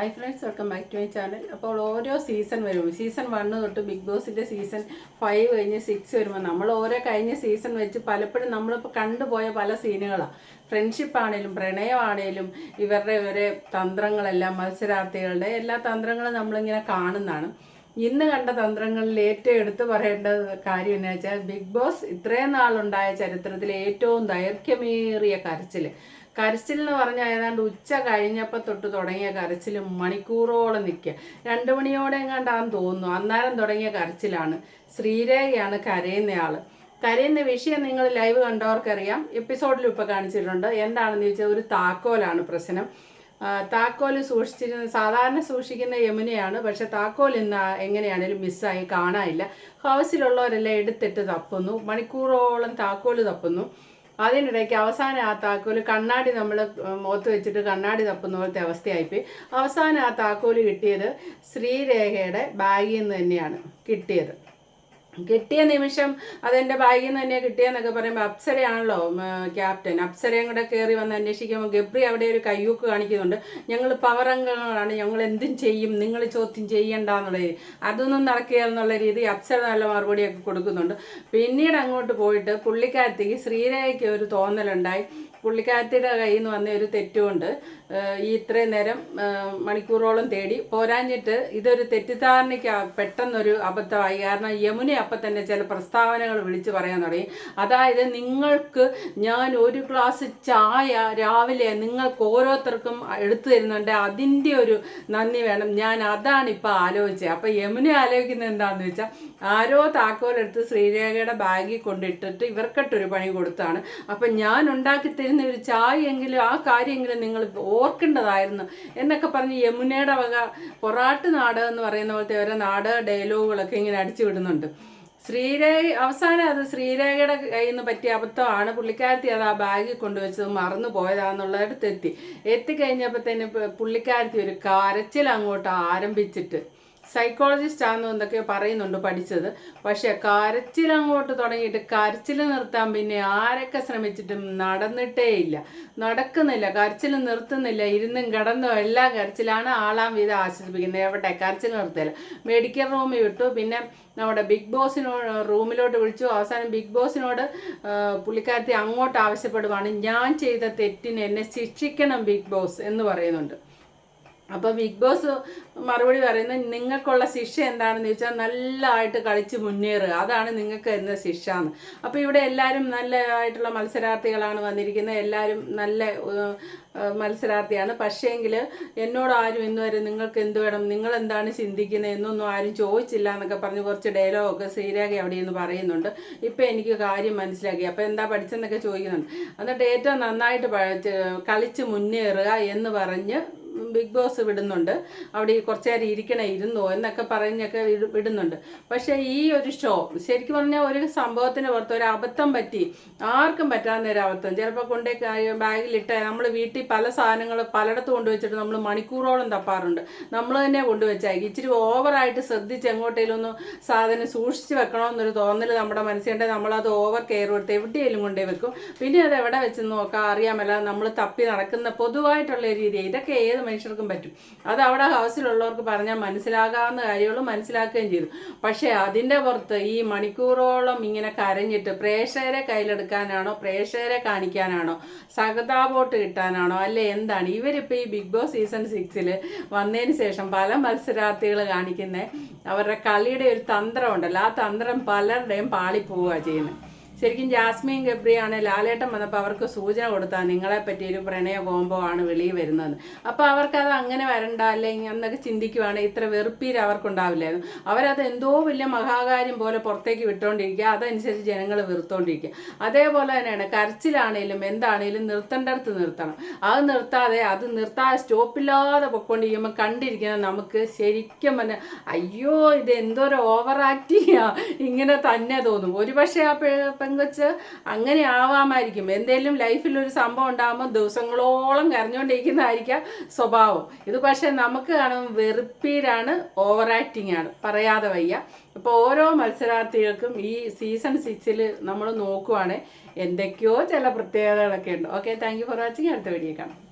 Hi friends welcome back to my channel അപ്പോൾ ഓരോ season വരും. സീസൺ വണ്ണ് തൊട്ട് ബിഗ് ബോസിന്റെ സീസൺ ഫൈവ് കഴിഞ്ഞ് സിക്സ് വരുമ്പോൾ നമ്മൾ ഓരോ കഴിഞ്ഞ സീസൺ വെച്ച് പലപ്പോഴും നമ്മളിപ്പോൾ കണ്ടുപോയ പല സീനുകളാണ് ഫ്രണ്ട്ഷിപ്പ് ആണെങ്കിലും പ്രണയമാണേലും ഇവരുടെ ഇവരെ തന്ത്രങ്ങളെല്ലാം മത്സരാർത്ഥികളുടെ എല്ലാ തന്ത്രങ്ങളും നമ്മളിങ്ങനെ കാണുന്നതാണ്. ഇന്ന് കണ്ട തന്ത്രങ്ങളിൽ ഏറ്റവും എടുത്തു പറയേണ്ട കാര്യം എന്ന് വെച്ചാൽ ബിഗ് ബോസ് ഇത്രയും നാളുണ്ടായ ചരിത്രത്തിലെ ഏറ്റവും ദൈർഘ്യമേറിയ കരച്ചിൽ കരച്ചിൽ എന്ന് പറഞ്ഞാൽ ഏതാണ്ട് ഉച്ച കഴിഞ്ഞപ്പോൾ തൊട്ട് തുടങ്ങിയ കരച്ചിൽ മണിക്കൂറോളം നിൽക്കുക രണ്ട് മണിയോടെ എങ്ങാണ്ടാന്ന് തോന്നുന്നു. അന്നേരം തുടങ്ങിയ കരച്ചിലാണ്. ശ്രീരേഖയാണ് കരയുന്നയാൾ കരയുന്ന വിഷയം നിങ്ങൾ ലൈവ് കണ്ടവർക്കറിയാം. എപ്പിസോഡിൽ ഇപ്പോൾ കാണിച്ചിട്ടുണ്ട്. എന്താണെന്ന് ചോദിച്ചാൽ ഒരു താക്കോലാണ് പ്രശ്നം. താക്കോൽ സൂക്ഷിച്ചിരുന്ന സാധാരണ സൂക്ഷിക്കുന്ന യമുനയാണ്. പക്ഷെ താക്കോൽ ഇന്ന് എങ്ങനെയാണേലും മിസ്സായി കാണാനില്ല. ഹൗസിലുള്ളവരെല്ലാം എടുത്തിട്ട് തപ്പുന്നു. മണിക്കൂറോളം താക്കോൽ തപ്പുന്നു. അതിനിടയ്ക്ക് അവസാന ആ താക്കോൽ കണ്ണാടി നമ്മൾ മുഖത്ത് വെച്ചിട്ട് കണ്ണാടി തപ്പുന്ന പോലത്തെ അവസ്ഥയായിപ്പോയി. അവസാനം ആ താക്കോൽ കിട്ടിയത് ശ്രീരേഖയുടെ ബാഗിൽ നിന്ന് തന്നെയാണ് കിട്ടിയത്. കിട്ടിയ നിമിഷം അതെന്റെ ബാഗിൽ നിന്ന് തന്നെ കിട്ടിയെന്നൊക്കെ പറയുമ്പോൾ അപ്സരയാണല്ലോ ക്യാപ്റ്റൻ. അപ്സരയും കൂടെ കയറി വന്ന് അന്വേഷിക്കുമ്പോൾ ഗബ്രി അവിടെ ഒരു കയ്യൂക്ക് കാണിക്കുന്നുണ്ട്. ഞങ്ങൾ പവറംഗങ്ങളാണ് ഞങ്ങൾ എന്തും ചെയ്യും നിങ്ങൾ ചോദ്യം ചെയ്യണ്ട എന്നുള്ള രീതി. അതൊന്നും നടക്കുക എന്നുള്ള രീതി അപ്സര നല്ല മറുപടിയൊക്കെ കൊടുക്കുന്നുണ്ട്. പിന്നീട് അങ്ങോട്ട് പോയിട്ട് പുള്ളിക്കാരത്തേക്ക് ശ്രീരേഖയ്ക്ക് ഒരു തോന്നലുണ്ടായി. പുള്ളിക്കാരത്തിയുടെ കയ്യിൽ നിന്ന് വന്ന ഒരു തെറ്റുകൊണ്ട് ഏഹ്, ഈ ഇത്രയും നേരം മണിക്കൂറോളം തേടി പോരാഞ്ഞിട്ട് ഇതൊരു തെറ്റിദ്ധാരണയ്ക്ക് പെട്ടെന്നൊരു അബദ്ധമായി. കാരണം യമുന അപ്പം തന്നെ ചില പ്രസ്താവനകൾ വിളിച്ച് പറയാൻ തുടങ്ങി. അതായത് നിങ്ങൾക്ക് ഞാൻ ഒരു ഗ്ലാസ് ചായ രാവിലെ നിങ്ങൾക്ക് ഓരോരുത്തർക്കും എടുത്തു തരുന്നുണ്ട്. അതിന്റെ ഒരു നന്ദി വേണം. ഞാൻ അതാണ് ഇപ്പോൾ ആലോചിച്ചത് അപ്പം യമുന ആലോചിക്കുന്നത് എന്താണെന്ന് വെച്ചാൽ ആരോ താക്കോലെടുത്ത് ശ്രീരേഖയുടെ ബാഗിൽ കൊണ്ടിട്ടിട്ട് ഇവർക്കിട്ടൊരു പണി കൊടുത്താണ്. അപ്പം ഞാൻ ഉണ്ടാക്കി തരുന്ന ഒരു ചായയെങ്കിലും ആ കാര്യമെങ്കിലും നിങ്ങൾ ഓർക്കേണ്ടതായിരുന്നു. എന്നൊക്കെ പറഞ്ഞ് യമുനയുടെ വക പൊറാട്ട് നാടകം എന്ന് പറയുന്ന പോലത്തെ ഓരോ നാടക ഡയലോഗുകളൊക്കെ ഇങ്ങനെ അടിച്ചു വിടുന്നുണ്ട്. ശ്രീരേഖ അവസാനം അത് ശ്രീരേഖയുടെ കയ്യിൽ നിന്ന് പറ്റിയ അബദ്ധമാണ്. പുള്ളിക്കാരത്തി അത് ആ ബാഗിൽ കൊണ്ടുവച്ചത് മറന്നു പോയതാന്നുള്ളതിടത്ത് എത്തി എത്തിക്കഴിഞ്ഞപ്പോൾ തന്നെ പുള്ളിക്കാരത്തി ഒരു കരച്ചിൽ അങ്ങോട്ട് ആരംഭിച്ചിട്ട് സൈക്കോളജിസ്റ്റ് ആണെന്നോ എന്തൊക്കെയോ പറയുന്നുണ്ട് പഠിച്ചത്. പക്ഷെ കരച്ചിൽ അങ്ങോട്ട് തുടങ്ങിയിട്ട് കരച്ചിൽ നിർത്താൻ പിന്നെ ആരൊക്കെ ശ്രമിച്ചിട്ടും നടന്നിട്ടേ ഇല്ല. നടക്കുന്നില്ല കരച്ചിൽ നിർത്തുന്നില്ല ഇരുന്നും കിടന്നും എല്ലാം കരച്ചിലാണ് ആളാം വീതം ആശ്വസിപ്പിക്കുന്നത്. എവിടെ കരച്ചിൽ നിർത്തില്ല മെഡിക്കൽ റൂമിൽ വിട്ടു. പിന്നെ നമ്മുടെ ബിഗ് ബോസിനോട് റൂമിലോട്ട് വിളിച്ചു. അവസാനം ബിഗ് ബോസിനോട് പുള്ളിക്കാരത്തി അങ്ങോട്ട് ആവശ്യപ്പെടുവാണ്. ഞാൻ ചെയ്ത തെറ്റിന് എന്നെ ശിക്ഷിക്കണം ബിഗ് ബോസ് എന്ന് പറയുന്നുണ്ട്. അപ്പോൾ ബിഗ് ബോസ് മറുപടി പറയുന്നത് നിങ്ങൾക്കുള്ള ശിക്ഷ എന്താണെന്ന് ചോദിച്ചാൽ നല്ലതായിട്ട് കളിച്ച് മുന്നേറുക അതാണ് നിങ്ങൾക്ക് തരുന്ന ശിക്ഷ എന്ന് അപ്പോൾ ഇവിടെ എല്ലാവരും നല്ലതായിട്ടുള്ള മത്സരാർത്ഥികളാണ് വന്നിരിക്കുന്നത്. എല്ലാവരും നല്ല മത്സരാർത്ഥിയാണ്. പക്ഷേങ്കിൽ എന്നോട് ആരും ഇന്ന് വരെ നിങ്ങൾക്ക് എന്ത് വേണം നിങ്ങൾ എന്താണ് ചിന്തിക്കുന്നത് എന്നൊന്നും ആരും ചോദിച്ചില്ല എന്നൊക്കെ പറഞ്ഞ് കുറച്ച് ഡയലോഗൊക്കെ ശ്രീരേഖ അവിടെ നിന്ന് പറയുന്നുണ്ട്. ഇപ്പം എനിക്ക് കാര്യം മനസ്സിലാക്കി. അപ്പോൾ എന്താ പഠിച്ചെന്നൊക്കെ ചോദിക്കുന്നുണ്ട്. എന്നിട്ട് ഏറ്റവും നന്നായിട്ട് കളിച്ച് മുന്നേറുക എന്ന് പറഞ്ഞ് ബിഗ് ബോസ് വിടുന്നുണ്ട്. അവിടെ കുറച്ച് നേരം ഇരിക്കണേ ഇരുന്നോ എന്നൊക്കെ പറഞ്ഞൊക്കെ വിടുന്നുണ്ട്. പക്ഷേ ഈ ഒരു ഷോ ശരിക്കും പറഞ്ഞാൽ ഒരു സംഭവത്തിന് പുറത്ത് ഒരു അബദ്ധം പറ്റി. ആർക്കും പറ്റാവുന്ന ഒരു അബദ്ധം. ചിലപ്പോൾ കൊണ്ടേ ബാഗിലിട്ട് നമ്മൾ വീട്ടിൽ പല സാധനങ്ങൾ പലയിടത്ത് കൊണ്ടുവച്ചിട്ട് നമ്മൾ മണിക്കൂറോളം തപ്പാറുണ്ട്. നമ്മൾ തന്നെ കൊണ്ടുവച്ചായിരിക്കും ഇച്ചിരി ഓവറായിട്ട് ശ്രദ്ധിച്ച് എങ്ങോട്ടേലും ഒന്ന് സാധനം സൂക്ഷിച്ച് വെക്കണമെന്നൊരു തോന്നൽ നമ്മുടെ മനസ്സിലുണ്ട്. നമ്മളത് ഓവർ കെയർ കൊടുത്ത് എവിടെയെങ്കിലും കൊണ്ടേ വെക്കും. പിന്നെ അത് എവിടെ വെച്ച് നോക്കാം അറിയാമല്ല നമ്മൾ തപ്പി നടക്കുന്ന പൊതുവായിട്ടുള്ള രീതി ഇതൊക്കെ ഏത് മനുഷ്യർക്കും പറ്റും. അത് അവിടെ ഹൗസിലുള്ളവർക്ക് പറഞ്ഞാൽ മനസ്സിലാകാവുന്ന കാര്യങ്ങളും മനസ്സിലാക്കുകയും ചെയ്തു. പക്ഷേ അതിന്റെ പുറത്ത് ഈ മണിക്കൂറോളം ഇങ്ങനെ കരഞ്ഞിട്ട് പ്രേക്ഷകരെ കയ്യിലെടുക്കാനാണോ പ്രേക്ഷകരെ കാണിക്കാനാണോ സഹതാപോട്ട് കിട്ടാനാണോ അല്ലെ എന്താണ്? ഇവരിപ്പോൾ ഈ ബിഗ് ബോസ് സീസൺ സിക്സിൽ വന്നതിന് ശേഷം പല മത്സരാർത്ഥികൾ കാണിക്കുന്ന. അവരുടെ കളിയുടെ ഒരു തന്ത്രം ഉണ്ടല്ലോ ആ തന്ത്രം പലരുടെയും പാളിപ്പോവുക ചെയ്യുന്നത് ശരിക്കും ജാസ്മിൻ ഗബ്രിയാണ് ലാലേട്ടൻ വന്നപ്പോൾ അവർക്ക് സൂചന കൊടുത്താൽ നിങ്ങളെ പറ്റി ഒരു പ്രണയ കോംബോ ആണ് വെളിയിൽ വരുന്നത്. അപ്പോൾ അവർക്കത് അങ്ങനെ വരണ്ട അല്ലെങ്കിൽ എന്നൊക്കെ ചിന്തിക്കുവാണെങ്കിൽ ഇത്ര വെറുപ്പീര് അവർക്കുണ്ടാവില്ലായിരുന്നു. അവരത് എന്തോ വലിയ മഹാകാര്യം പോലെ പുറത്തേക്ക് വിട്ടുകൊണ്ടിരിക്കുക അതനുസരിച്ച് ജനങ്ങൾ വെറുത്തോണ്ടിരിക്കുക. അതേപോലെ തന്നെയാണ് കരച്ചിലാണേലും എന്താണേലും നിർത്തേണ്ടടുത്ത് നിർത്തണം. അത് നിർത്താതെ അത് നിർത്താതെ സ്റ്റോപ്പില്ലാതെ പൊയ്ക്കൊണ്ടിരിക്കുമ്പോൾ കണ്ടിരിക്കുന്ന നമുക്ക് ശരിക്കും തന്നെ അയ്യോ ഇത് എന്തോരം ഓവർ ആക്ടിങ്ങാ. ഇങ്ങനെ തന്നെ തോന്നും. ഒരുപക്ഷെ ആ പെങ്കൊച്ച് അങ്ങനെ ആവാമായിരിക്കും. എന്തെങ്കിലും ലൈഫിൽ ഒരു സംഭവം ഉണ്ടാകുമ്പോൾ ദിവസങ്ങളോളം കരഞ്ഞുകൊണ്ടിരിക്കുന്നതായിരിക്കാം സ്വഭാവം. ഇത് പക്ഷേ നമുക്ക് കാണും വെറുപ്പീരാണ് ഓവർ ആക്ടിങ് ആണ്. പറയാതെ വയ്യ. ഇപ്പോൾ ഓരോ മത്സരാർത്ഥികൾക്കും ഈ സീസൺ സിക്സിൽ നമ്മൾ നോക്കുവാണെങ്കിൽ എന്തൊക്കെയോ ചില പ്രത്യേകതകളൊക്കെ ഉണ്ട്. Okay thank you for watching അടുത്ത വീഡിയോ കാണാം.